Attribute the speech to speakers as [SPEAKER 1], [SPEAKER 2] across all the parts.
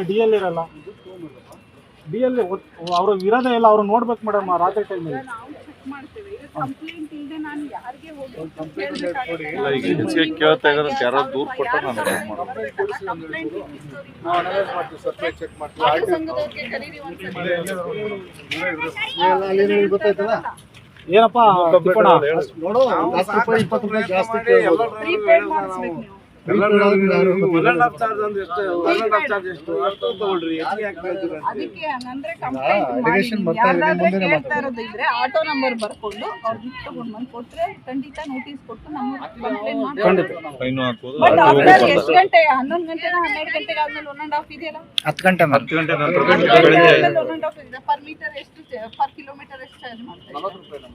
[SPEAKER 1] ಇರ್ತಾರೆ D L ಇರಲ್ಲ D L ಅವ್ರ ಇರೋದೇ ಇಲ್ಲ ಅವ್ರು ನೋಡ್ಬೇಕು ಮೇಡಮ್ ರಾತ್ರಿ ಟೈಮಲ್ಲಿ
[SPEAKER 2] ಅಂತ ಯಾರೋ ದೂರ್ ಕೊಟ್ರೆ ನಾನು
[SPEAKER 3] ಗೊತ್ತಾಯ್ತಲ್ಲ?
[SPEAKER 1] ಏನಪ್ಪ
[SPEAKER 3] ನೋಡು ಇಪ್ಪತ್ತು ರೂಪಾಯಿ ಜಾಸ್ತಿ
[SPEAKER 4] ಆಟೋ ನಂಬರ್ ಬರ್ಕೊಂಡು ಅವ್ರಿಗೆ ತಗೊಂಡ್ ಬಂದು ಕೊಟ್ರೆ ಖಂಡಿತ ನೋಟಿಸ್ ಕೊಟ್ಟು ನಮಗೆ ಎಷ್ಟು ಗಂಟೆ ಹನ್ನೊಂದು ಗಂಟೆನ ಹನ್ನೆರಡು ಗಂಟೆಗೆ ಆದ್ಮೇಲೆ ಒನ್ ಅಂಡ್ ಹಾಫ್ ಇದೆಯಲ್ಲ?
[SPEAKER 5] ಹತ್ತು ಗಂಟೆ
[SPEAKER 2] ಹತ್ತು ಗಂಟೆ
[SPEAKER 4] ಗಂಟೆ ಒನ್ ಅಂಡ್ ಹಾಫ್ ಇದೆ. ಪರ್ ಮೀಟರ್ ಎಷ್ಟು ಪರ್ ಕಿಲೋಮೀಟರ್ ಎಷ್ಟು ಚಾರ್ಜ್ ಮಾಡ್ತಾರೆ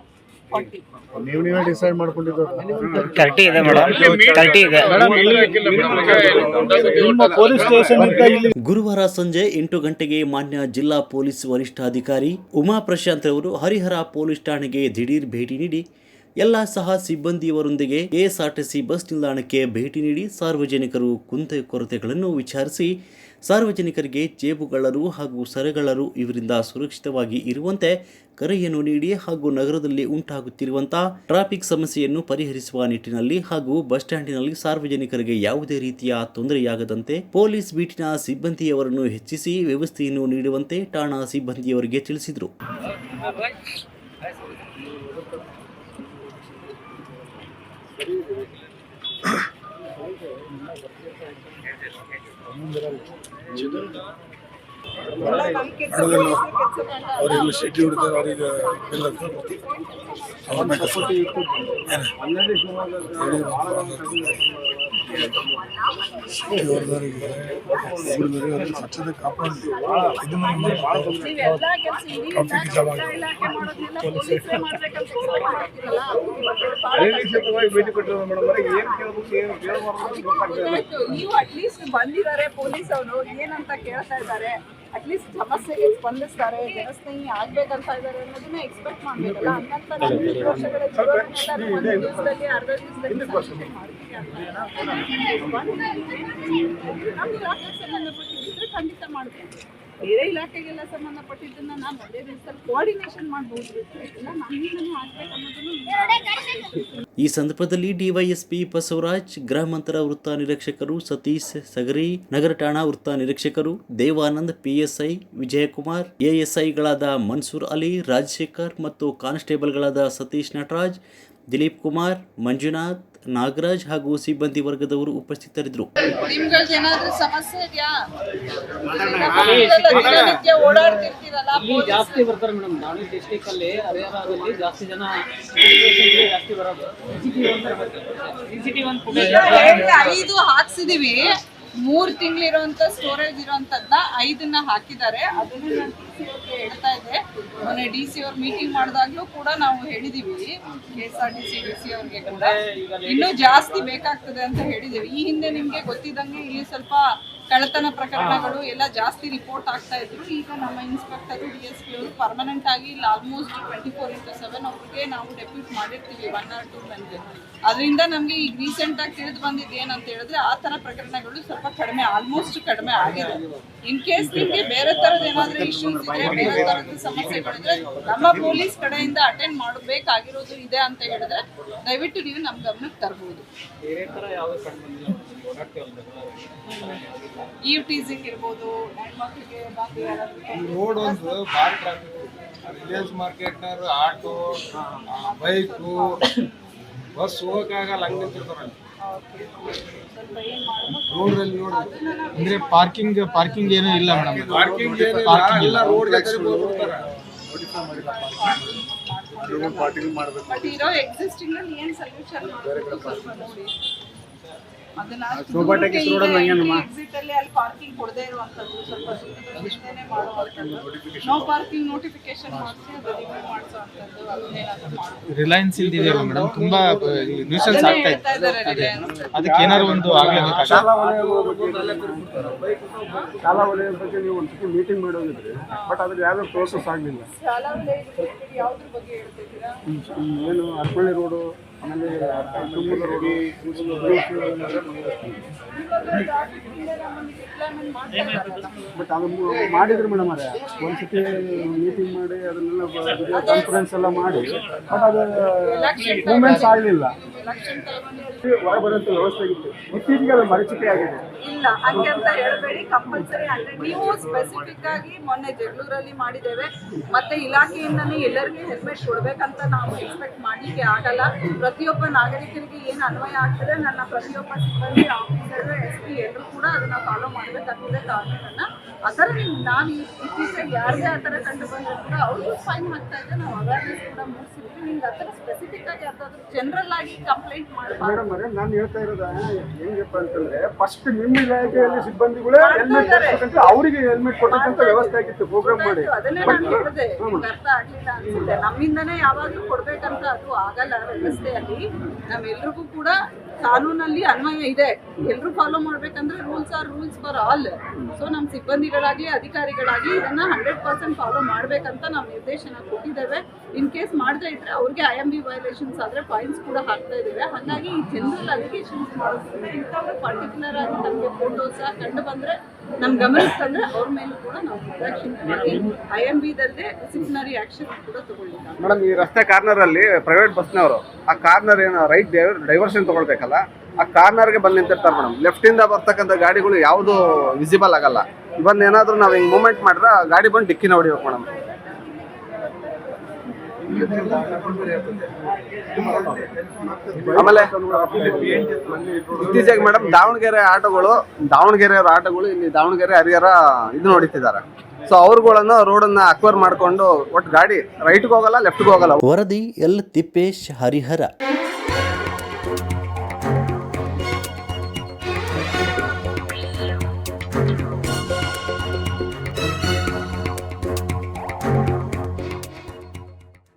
[SPEAKER 3] ನೀವು ನೀವೇ ಡಿಸೈಡ್ ಮಾಡ್ಕೊಂಡಿದ್ದು.
[SPEAKER 5] ಕರೆಕ್ಟ್ ಇದೆ ಮೇಡಮ್. ಕರೆಕ್ಟ್ ಇದೆ.
[SPEAKER 1] ನಿಮ್ಮ ಪೊಲೀಸ್ ಸ್ಟೇಷನ್ ಇಂದ ಇಲ್ಲಿ
[SPEAKER 6] ಗುರುವಾರ ಸಂಜೆ ಎಂಟು ಗಂಟೆಗೆ ಮಾನ್ಯ ಜಿಲ್ಲಾ ಪೊಲೀಸ್ ವರಿಷ್ಠಾಧಿಕಾರಿ ಉಮಾ ಪ್ರಶಾಂತ್ ಅವರು ಹರಿಹರ ಪೊಲೀಸ್ ಠಾಣೆಗೆ ದಿಢೀರ್ ಭೇಟಿ ನೀಡಿ ಎಲ್ಲ ಸಹ ಸಿಬ್ಬಂದಿಯವರೊಂದಿಗೆ ಕೆಎಸ್ಆರ್ಟಿಸಿ ಬಸ್ ನಿಲ್ದಾಣಕ್ಕೆ ಭೇಟಿ ನೀಡಿ ಸಾರ್ವಜನಿಕರು ಕುಂತೆ ಕೊರತೆಗಳನ್ನು ವಿಚಾರಿಸಿ, ಸಾರ್ವಜನಿಕರಿಗೆ ಜೇಬುಗಳ್ಳರು ಹಾಗೂ ಸರಗಳರು ಇವರಿಂದ ಸುರಕ್ಷಿತವಾಗಿ ಇರುವಂತೆ ಕರೆಯನ್ನು ನೀಡಿ ಹಾಗೂ ನಗರದಲ್ಲಿ ಉಂಟಾಗುತ್ತಿರುವಂತಹ ಟ್ರಾಫಿಕ್ ಸಮಸ್ಯೆಯನ್ನು ಪರಿಹರಿಸುವ ನಿಟ್ಟಿನಲ್ಲಿ ಹಾಗೂ ಬಸ್ ಸ್ಟ್ಯಾಂಡಿನಲ್ಲಿ ಸಾರ್ವಜನಿಕರಿಗೆ ಯಾವುದೇ ರೀತಿಯ ತೊಂದರೆಯಾಗದಂತೆ ಪೊಲೀಸ್ ಬೀಟಿನ ಸಿಬ್ಬಂದಿಯವರನ್ನು ಹೆಚ್ಚಿಸಿ ವ್ಯವಸ್ಥೆಯನ್ನು ನೀಡುವಂತೆ ಠಾಣಾ ಸಿಬ್ಬಂದಿಯವರಿಗೆ ತಿಳಿಸಿದರು.
[SPEAKER 4] ನಮ್ಮ ಕೆಲಸ ಕೆಲಸ
[SPEAKER 3] ಅವರಿಗೆ ಶೆಟ್ಟಿ ಹೊಡಿತಾರೆ
[SPEAKER 4] ನೀವು ಅಟ್ಲೀಸ್ಟ್ ಬಂದಿದ್ದಾರೆ ಪೊಲೀಸ್ ಅವರು ಏನಂತ ಕೇಳ್ತಾ ಇದ್ದಾರೆ? ಅಟ್ಲೀಸ್ಟ್ ಸಮಸ್ಯೆಗೆ ಸ್ಪಂದಿಸ್ತಾರೆ ಜನಸ್ನೇಹಿ ಆಗ್ಬೇಕಂತ ಇದ್ದಾರೆ ಅನ್ನೋದನ್ನ ಎಕ್ಸ್ಪೆಕ್ಟ್ ಮಾಡ್ಬೇಕಲ್ಲ. ಹಂಗಂತ ವರ್ಷಗಳ ಒಂದು ದಿವಸದಲ್ಲಿ ಅರ್ಧ ದಿವಸದಲ್ಲಿ ಸಾಧನೆ ಅಂತ ನಮ್ಮ ಇಲಾಖೆ ಸಂಬಂಧಪಟ್ಟಿದ್ರೆ ಖಂಡಿತ ಮಾಡ್ಬೇಕು ಬೇರೆ ಇಲಾಖೆಗೆಲ್ಲ ಸಂಬಂಧಪಟ್ಟಿದ್ದನ್ನ ನಾವು ಒಂದೇ ದಿವಸದಲ್ಲಿ ಕೋಆರ್ಡಿನೇಷನ್ ಮಾಡಬಹುದು
[SPEAKER 6] ಈ ಸಂದರ್ಭದಲ್ಲಿ ಡಿವೈಎಸ್ಪಿ ಬಸವರಾಜ್, ಗ್ರಾಮಾಂತರ ವೃತ್ತ ನಿರೀಕ್ಷಕರು ಸತೀಶ್ ಸಗರಿ, ನಗರ ಠಾಣಾ ವೃತ್ತ ನಿರೀಕ್ಷಕರು ದೇವಾನಂದ್, ಪಿಎಸ್ಐ ವಿಜಯಕುಮಾರ್, ಎಎಸ್ಐಗಳಾದ ಮನ್ಸೂರ್ ಅಲಿ, ರಾಜಶೇಖರ್ ಮತ್ತು ಕಾನ್ಸ್ಟೇಬಲ್ಗಳಾದ ಸತೀಶ್ ನಟರಾಜ್, ದಿಲೀಪ್ ಕುಮಾರ್, ಮಂಜುನಾಥ್ ನಾಗರಾಜ್ ಹಾಗೂ ಸಿಬ್ಬಂದಿ ವರ್ಗದವರು ಉಪಸ್ಥಿತರಿದ್ದರು.
[SPEAKER 4] ಏನಾದ್ರೂ ಸಮಸ್ಯೆ ಇದೆಯಾ? ದಿನನಿತ್ಯ ಓಡಾಡ್ತಿರ್ತೀರಲ್ಲ
[SPEAKER 7] ಇಲ್ಲಿ ಜಾಸ್ತಿ ಬರ್ತಾರೆ ಮೇಡಮ್. ದಾವಣಗೆರೆ ಡಿಸ್ಟಿಕ್ ಅಲ್ಲಿ ಹರಿಹರದಲ್ಲಿ ಜಾಸ್ತಿ ಜನ ಜಾಸ್ತಿ ಬರೋದು. ಸಿಸಿಟಿವಿ ಒಂದು ಫುಟೇಜ್
[SPEAKER 4] ಹೇಳಿ, ಐದು ಹಾಕ್ಸಿದೀವಿ. ಮೂರ್ ತಿಂಗಳಿರುವಂತ ಸ್ಟೋರೇಜ್ ಇರುವಂತದ್ನ ಐದನ್ನ ಹಾಕಿದ್ದಾರೆ. ಅದನ್ನ ನಾನು ಡಿ ಸಿ ಅವ್ರಿಗೆ ಹೇಳ್ತಾ ಇದ್ದೆ. ಮೊನ್ನೆ ಡಿ ಸಿ ಅವ್ರ ಮೀಟಿಂಗ್ ಮಾಡಿದಾಗ್ಲೂ ಕೂಡ ನಾವು ಹೇಳಿದೀವಿ. K S R T C D C ಅವ್ರಿಗೆ ಕೂಡ. ಇನ್ನೂ ಜಾಸ್ತಿ ಬೇಕಾಗ್ತದೆ ಅಂತ ಹೇಳಿದೀವಿ. ಈ ಹಿಂದೆ ನಿಮ್ಗೆ ಗೊತ್ತಿದ್ದಂಗೆ ಇಲ್ಲಿ ಸ್ವಲ್ಪ ಕಳ್ಳತನ ಪ್ರಕರಣಗಳು ಎಲ್ಲ ಜಾಸ್ತಿ ರಿಪೋರ್ಟ್ ಆಗ್ತಾ ಇದ್ರು. ಈಗ ನಮ್ಮ ಇನ್ಸ್ಪೆಕ್ಟರ್ ಡಿ ಎಸ್ ಪಿ ಅವರು ಪರ್ಮನೆಂಟ್ ಆಗಿ ಇಲ್ಲಿ almost twenty four into seven ಅವ್ರಿಗೆ ನಾವು ಡೆಪ್ಯೂಟ್ ಮಾಡಿರ್ತೀವಿ ಒನ್ ಆರ್ ಟೂ ಬಂದು ಅದರಿಂದ ನಮಗೆ ಈಗ ರೀಸೆಂಟ್ ಆಗಿ ತಿಳಿದು ಬಂದಿದ್ದು ಏನಂತ ಹೇಳಿದ್ರೆ, ಆ ಥರ ಪ್ರಕರಣಗಳು ಸ್ವಲ್ಪ ಕಡಿಮೆ ಆಲ್ಮೋಸ್ಟ್ ಕಡಿಮೆ ಆಗಿದೆ. ಇನ್ ಕೇಸ್ ನಿಮಗೆ ಬೇರೆ ಥರದ ಏನಾದರೂ ಇಶ್ಯೂಸ್ ಇದ್ರೆ, ಬೇರೆ ಥರದ ಸಮಸ್ಯೆಗಳಿದ್ರೆ ನಮ್ಮ ಪೊಲೀಸ್ ಕಡೆಯಿಂದ ಅಟೆಂಡ್ ಮಾಡಬೇಕಾಗಿರೋದು ಇದೆ ಅಂತ ಹೇಳಿದ್ರೆ, ದಯವಿಟ್ಟು ನೀವು ನಮ್ಮ ಗಮನಕ್ಕೆ ತರಬಹುದು ಇವ್ ಟೀಸಿಂಗ್ ಇರ್ಬೋದು ಹೆಣ್ಮಕ್ಳಿಗೆ
[SPEAKER 3] ರೋಡ್ ಒಂದು ಭಾರಿ ಟ್ರಾಫಿಕ್ ವಿಲೇಜ್ ಮಾರ್ಕೆಟ್ನವ್ರು ಆಟೋ ಬೈಕು ಬಸ್ ಹೋಗಕ್ಕಾಗಲ್ಲ ಹಂಗೆ ನಿಂತಿರ್ತಾರೆ
[SPEAKER 4] ಸ್ವಲ್ಪ ಏನ್ ಮಾಡ್ಬೇಕು
[SPEAKER 3] ರೋಡ್ರಲ್ಲಿ ನೋಡಿ.
[SPEAKER 5] ಅಂದ್ರೆ ಪಾರ್ಕಿಂಗ್ ಪಾರ್ಕಿಂಗ್ ಏನೂ ಇಲ್ಲ ಮೇಡಮ್
[SPEAKER 3] ಪಾರ್ಕಿಂಗ್ ಎಲ್ಲ ರೋಡ್ ಪಾರ್ಕಿಂಗ್ ಮಾಡ್ಬೇಕು.
[SPEAKER 4] ಬಟ್ ಇರೋ ಎಕ್ಸಿಸ್ಟಿಂಗ್ ಅಲ್ಲಿ ಏನ್ ಸೊಲ್ಯೂಷನ್ ಮಾಡಬೇಕು ಸ್ವಲ್ಪ ನೋಡಿ. ಅದನ್ನ ಎಕ್ಸಿಟ್ ಅಲ್ಲಿ ಅಲ್ಲಿ ಪಾರ್ಕಿಂಗ್ ಕೊಡದೇ ಇರುವಂತದ್ದು ಸ್ವಲ್ಪ ದೂರದಿಂದನೇ ಮಾಡುವಂತದ್ದು ನೋ ಪಾರ್ಕಿಂಗ್ ನೋಟಿಫಿಕೇಶನ್ ಮಾಡಿಸಿ ಅದು ರಿಮೂವ್ ಮಾಡಿಸುವಂತದ್ದು ಅದನ್ನೇನಾದ್ರೂ ಮಾಡಬೇಕು
[SPEAKER 5] ರಿಲಯನ್ಸ್ ಇಲ್ದಿದೆ ಮೇಡಮ್ ತುಂಬಾ ನ್ಯೂಸೆನ್ಸ್ ಆಗ್ತಾ ಇದೆ. ಅದಕ್ಕೆ ಏನಾದ್ರು ಒಂದು ಆಗ್ಲೇಬೇಕಾಗ
[SPEAKER 3] ಶಾಲಾ ವಲಯದ ಬಗ್ಗೆ ನೀವು ಒಂದ್ಸತಿ ಮೀಟಿಂಗ್ ಮಾಡೋದಿದ್ರಿ ಬಟ್ ಅದ್ರ ಯಾವ ಪ್ರೋಸೆಸ್ ಆಗಲಿಲ್ಲ.
[SPEAKER 4] ಶಾಲಾ ವಲಯದ ಬಗ್ಗೆ ಯಾವ್ದ್ರ ಬಗ್ಗೆ ಹೇಳ್ತಿದ್ದೀರಾ
[SPEAKER 3] ಏನು ಅರ್ಪಳ್ಳಿ ರೋಡು ಆಮೇಲೆ ಬಟ್ ಅದು ಮಾಡಿದ್ರು ಮೇಡಮ್ ಅವರೇ. ಒಂದ್ಸತಿ ಮೀಟಿಂಗ್ ಮಾಡಿ ಅದನ್ನೆಲ್ಲ ವಿಡಿಯೋ ಕಾನ್ಫರೆನ್ಸ್ ಎಲ್ಲ ಮಾಡಿ. ಬಟ್ ಅದು ಮೂಮೆಂಟ್ಸ್ ಆಗಲಿಲ್ಲ.
[SPEAKER 4] ಎಲೆಕ್ಷನ್ ಟೈಮಲ್ಲಿ
[SPEAKER 3] ಹೊರ ವ್ಯವಸ್ಥೆ ಇತ್ತು ಇತ್ತೀಚೆಗೆ ಅದು ಮರೀಚಿಕೆ ಆಗಿದೆ.
[SPEAKER 4] ಇಲ್ಲ ಹಂಗೆ ಅಂತ ಹೇಳಬೇಡಿ ಕಂಪಲ್ಸರಿ ಅಂದ್ರೆ ನೀವು ಸ್ಪೆಸಿಫಿಕ್ ಆಗಿ ಮೊನ್ನೆ ಜಗಳೂರಲ್ಲಿ ಮಾಡಿದ್ದೇವೆ. ಮತ್ತೆ ಇಲಾಖೆಯಿಂದನೇ ಎಲ್ಲರಿಗೂ ಹೆಲ್ಮೆಟ್ ಕೊಡ್ಬೇಕಂತ ನಾವು ಎಕ್ಸ್ಪೆಕ್ಟ್ ಮಾಡಲಿಕ್ಕೆ ಆಗಲ್ಲ. ಪ್ರತಿಯೊಬ್ಬ ನಾಗರಿಕರಿಗೆ ಏನು ಅನ್ವಯ ಆಗ್ತದೆ ನನ್ನ ಪ್ರತಿಯೊಬ್ಬ ಸಿಬ್ಬಂದಿ ಆಫೀಸರ್ ಎಸ್ ಪಿ ಎಲ್ಲರೂ ಕೂಡ ಅದನ್ನ ಫಾಲೋ ಮಾಡಬೇಕಾಗಿದೆ ಕಾನೂನನ್ನ. ಆ ಥರ ನೀವು ನಾವು ಇತ್ತೀಚೆಗೆ ಯಾರದೇ ಆ ಥರ ಕಂಡು ಬಂದರೂ ಕೂಡ ಅವ್ರಿಗೂ ಫೈನ್ ಹಾಕ್ತಾ ಇದೆ. ನಾವು ಅವೇರ್ನೆಸ್ ಕೂಡ ಮೂಡಿಸಿದ್ವಿ. ನಿಮ್ಗೆ ಆ ಥರ ಸ್ಪೆಸಿಫಿಕ್ ಆಗಿ ಯಾವ್ದಾದ್ರು ಜನರಲ್ ಆಗಿ ಕಂಪ್ಲೇಂಟ್ ಮಾಡಬಾರ್ದು.
[SPEAKER 3] ಮೇಡಮ್ ಅದೇ ನಾನು ಹೇಳ್ತಾ ಇರೋದು ಹೆಂಗಪ್ಪ ಅಂತಂದ್ರೆ ಫಸ್ಟ್ ನಿಮ್ಮ ಇಲಾಖೆಯಲ್ಲಿ ಸಿಬ್ಬಂದಿಗಳೇ ಹೆಲ್ಮೆಟ್ ಅವರಿಗೆ ಹೆಲ್ಮೆಟ್ ಕೊಟ್ಟಂತ ವ್ಯವಸ್ಥೆ ಆಗಿತ್ತು ಪ್ರೋಗ್ರಾಮ್ ಮಾಡಿ.
[SPEAKER 4] ಅದನ್ನೇ ನಾನು ಹೇಳಿದೆ. ಅರ್ಥ ಆಗ್ಲಿಲ್ಲ ಅನ್ಸುತ್ತೆ. ನಮ್ಮಿಂದನೇ ಯಾವಾಗ್ಲೂ ಕೊಡ್ಬೇಕಂತ ಅದು ಆಗಲ್ಲ ವ್ಯವಸ್ಥೆಯಲ್ಲಿ. ನಾವೆಲ್ರಿಗೂ ಕೂಡ ಕಾನೂನಲ್ಲಿ ಅನ್ವಯ ಇದೆ. ಎಲ್ರು ಫಾಲೋ ಮಾಡ್ಬೇಕಂದ್ರೆ rules are rules for all so ನಮ್ಮ ಸಿಬ್ಬಂದಿಗಳಾಗ್ಲಿ, ಅಧಿಕಾರಿಗಳಾಗ್ಲಿ ಇದನ್ನ ಹಂಡ್ರೆಡ್ ಪರ್ಸೆಂಟ್ ಫಾಲೋ ಮಾಡ್ಬೇಕಂತ ನಾವು ನಿರ್ದೇಶನ ಕೊಟ್ಟಿದ್ದೇವೆ. ಇನ್ ಕೇಸ್ ಮಾಡದೇ ಇದ್ರೆ ಅವ್ರಿಗೆ ಐ ಎಂ ಬಿ ವೈಲೇಷನ್ಸ್ ಆದ್ರೆ ಫೈನ್ಸ್ ಕೂಡ ಹಾಕ್ತಾ ಇದ್ದೇವೆ. ಹಾಗಾಗಿ ಈ ಜನರಲ್ ಅಲಿಗೇಷನ್ಸ್ ಮಾಡೋದ್ರಿಂದ ಇಂಥವ್ರು ಪರ್ಟಿಕ್ಯುಲರ್ ಆಗಿ ನಮಗೆ ಫೋಟೋಸ್ ಕಂಡು ಬಂದ್ರೆ, ನಮ್ ಗಮನಕ್ಕೆ ತಂದ್ರೆ ಅವ್ರ ಮೇಲೂ ಕೂಡ ನಾವು ಆಕ್ಷನ್ ಮಾಡಿ ಐ ಎಂ ಬಿದಲ್ಲದೆ ಡಿಸಿಪ್ಲಿನರಿ ಆಕ್ಷನ್ ಕೂಡ ತಗೊಳ್ಳಿ.
[SPEAKER 3] ಮೇಡಮ್, ಈ ರಸ್ತೆ ಕಾರ್ನರ್ ಅಲ್ಲಿ ಪ್ರೈವೇಟ್ ಬಸ್ನವರು ಆ ಕಾರ್ನರ್ ಏನೋ ರೈಟ್ ಡೈವರ್ಷನ್ ತಗೊಳ್ಬೇಕಲ್ಲ ಆ ಕಾರ್ನರ್ಗೆ ಬಂದು ನಿಂತಿರ್ತಾರೆ ಮೇಡಮ್. ಲೆಫ್ಟ್ ಇಂದ ಬರ್ತಕ್ಕಂಥ ಗಾಡಿಗಳು ಯಾವುದು ವಿಸಿಬಲ್ ಆಗಲ್ಲ. ಇವನ್ ಏನಾದ್ರೂ ನಾವು ಹಿಂಗ್ ಮೂವ್ಮೆಂಟ್ ಮಾಡಿದ್ರೆ ಆ ಗಾಡಿ ಬಂದು ಡಿಕ್ಕಿನ ಹೊಡಿಬೇಕು ಮೇಡಮ್. ಆಮೇಲೆ ಇತ್ತೀಚೆಗೆ ಮೇಡಮ್ ದಾವಣಗೆರೆ ಆಟೋಗಳು ದಾವಣಗೆರೆ ಆಟೋಗಳು, ಇಲ್ಲಿ ದಾವಣಗೆರೆ ಹರಿಹರ ಇದು ನೋಡಿತಿದ್ದಾರೆ ಸೊ ಅವ್ರುಗಳನ್ನು ರೋಡನ್ನ ಅಕ್ವರ್ ಮಾಡ್ಕೊಂಡು ಒಟ್ಟು ಗಾಡಿ ರೈಟ್ಗೆ ಹೋಗಲ್ಲ ಲೆಫ್ಟ್ಗೆ ಹೋಗಲ್ಲ.
[SPEAKER 6] ವರದಿ ಎಲ್ ತಿಪ್ಪೇಶ್ ಹರಿಹರ.